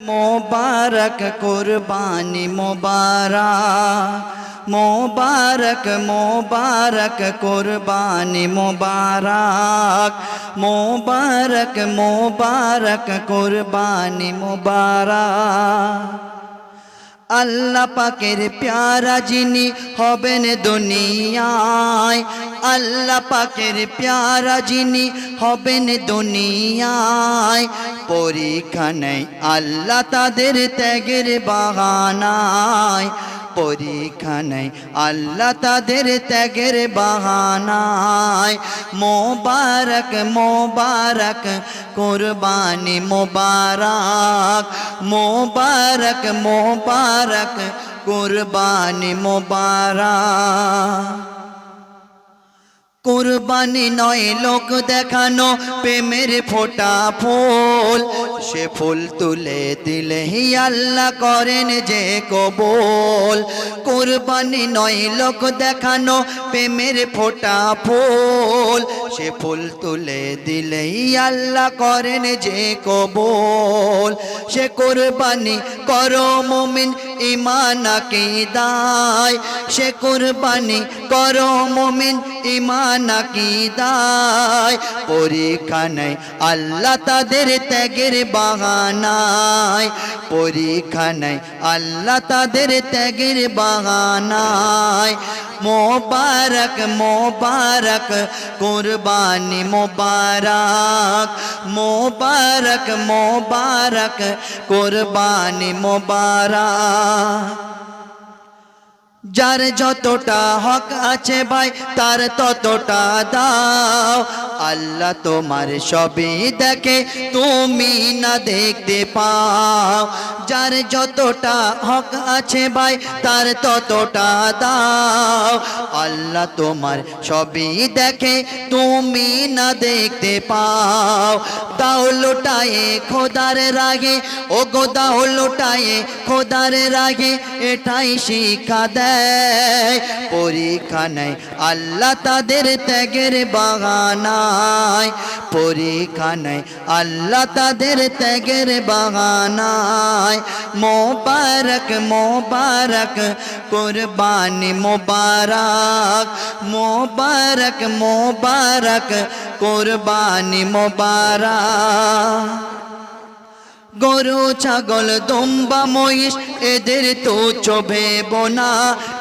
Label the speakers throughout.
Speaker 1: মোবারক কুরবানি মোবারা মোবারক মোবারক কুরবানি মোবারক মোবারক মোবারক কুরবানি মোবারক। আল্লাহ পাকের প্যারা যিনি হবেন দুনিয়ায়। আল্লাহ পাকের প্যারা যিনি হবেন দুনিয়ায়। পরীক্ষা নেই আল্লাহ তাদের ত্যাগের বাহানায়। পরীক্ষা নেই আল্লাহ তাদের ত্যাগের বাহানায়। মোবারক মোবারক কোরবানি মোবারক। মোবারক মোবারক কোরবানি মোবারক। কুরবানি নয়, লোক দেখানো প্রেমের ফোটা ফুল। সে ফুল তুলে দিলে হি আল্লাহ করেন যে কবুল। কুরবানি নয়, লোক দেখানো প্রেমের ফোটা ফুল। সে ফুল তুলে দিলেই আল্লাহ করেন যে কবুল। সে কুরবানি করো, মুমিন ইমানাকে দায়। সে কুরবানি করো মুমিন ইমান দায়। পরীক্ষা নেই, আল্লাহ তাদের ত্যাগের বাহানায়। পরীক্ষা নেই, আল্লাহ তাদের ত্যাগের বাহানায়। মোবারক মোবারক কুরবানি মোবারক মোবারক মোবারক কুরবানি মোবারক। যার যতটা হক আছে ভাই, তার ততটা দাও। আল্লাহ তোমার সবই দেখে, তুমি না দেখতে পাও। যার যতটা হক আছে ভাই, তার ততটা দাও। আল্লাহ তোমার সবই দেখে, তুমি না দেখতে পাও। দাও লোটায়ে খোদার রাগে ও গো দাও লোটায়ে খোদার রাগে, এটাই শিক্ষা দেয়। পরীক্ষা নেই। আল্লাহ তাদের ত্যাগের বাগানায় পরীক্ষা নেই। আল্লাহ তাদের ত্যাগের বাগানায় মোবারক মোবারক, কুরবানি মোবারক। মোবারক মোবারক, কুরবানি মোবারক। গরু, ছাগল, দম্বা, মহিষ, এদের তো চোভে বোনা।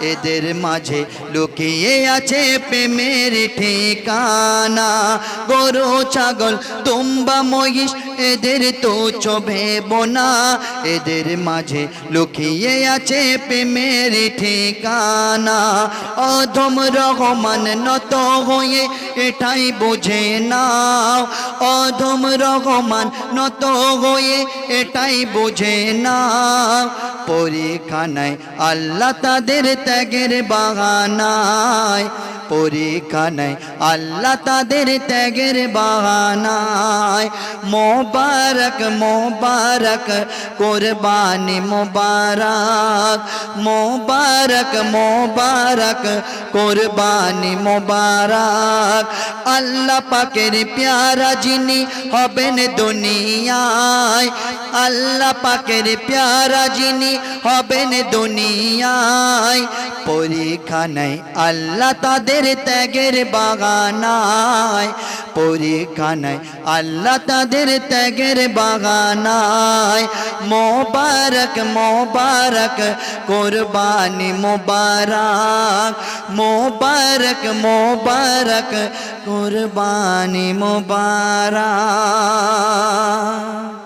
Speaker 1: এদের মাঝে লুকিয়ে আছে প্রেমের ঠিকানা। গরু, ছাগল, দম্বা, মহিষ এদের তো চোভে বোনা, এদের মাঝে লুকিয়ে আছে প্রেমের ঠিকানা। অধম রহমান নত হয়ে এটাই বোঝে নাও, অধম রহমান নত হয়ে এটাই বোঝে না পরীক্ষা নাই আল্লাহ তাদের ত্যাগের বাগানায় পরীক্ষা নাই আল্লাহ তাদের ত্যাগের বাহানায়। মোবারক মোবারক, কোরবানি মোবারক। মোবারক মোবারক, কোরবানি মোবারক। আল্লাহ পাকের প্যারা যিনি হবেন দুনিয়ায়। আল্লাহ পাকের প্যারা যিনি হবেন দুনিয়ায়। পরীক্ষা নাই, আল্লাহ তাদের ত্যাগের বাগানায় পরীক্ষা নাই আল্লাহ তাদের ত্যাগের বাগানায়। মোবারক মোবারক, কোরবানি মোবারক মোবারক মোবারক, কোরবানি মোবারক।